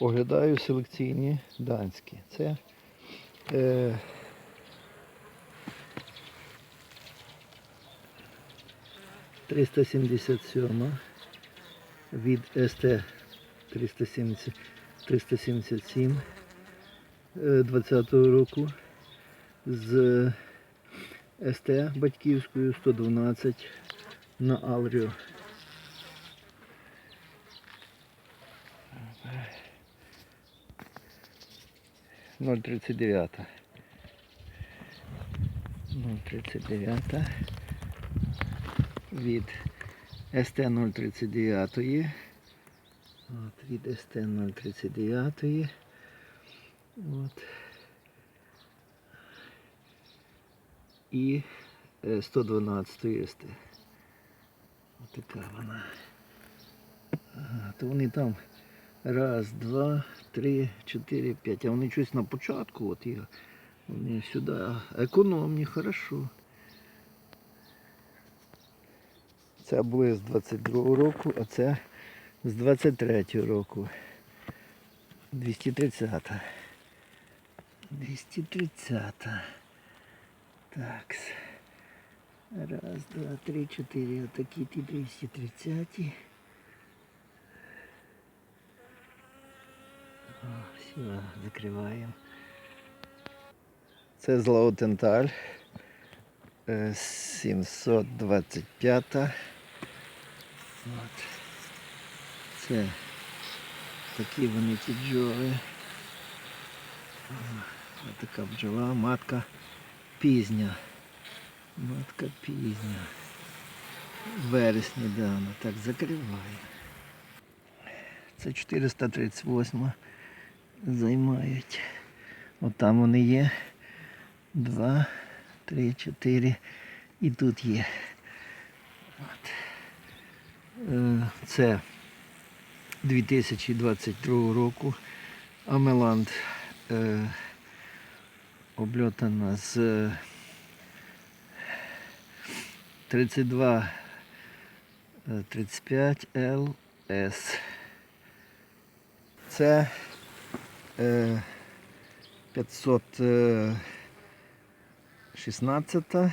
оглядаю селекційні данські. Це е, триста сімдесят сьома від СТ-377 20-го е, року з е, СТ батьківською 112 на Алріо. 0,39. 0,39 від СТ-039. От, від СТ-039. От. І 112 СТ. Отака вона. То вони там. раз, два, три, чотири, п'ять. А вони щось на початку, от і вони сюди. Економні, хорошо. Це були з 22 року, а це з 23 року. 230. 230. Так. Раз, два, три, чотири. Отакі ті 230. Закриваємо. Це злоутенталь. Е, 725. От. Це такі вони ті бджоли. Ось така бджола, матка пізня. Матка пізня. Вересні дано. Так, закриваю. Це 438 займають. От там вони є. Два, три, чотири. І тут є. От. Е, Це 2022 року. Амеланд е, обльотана з е, 32 е, 35 LS. Це 516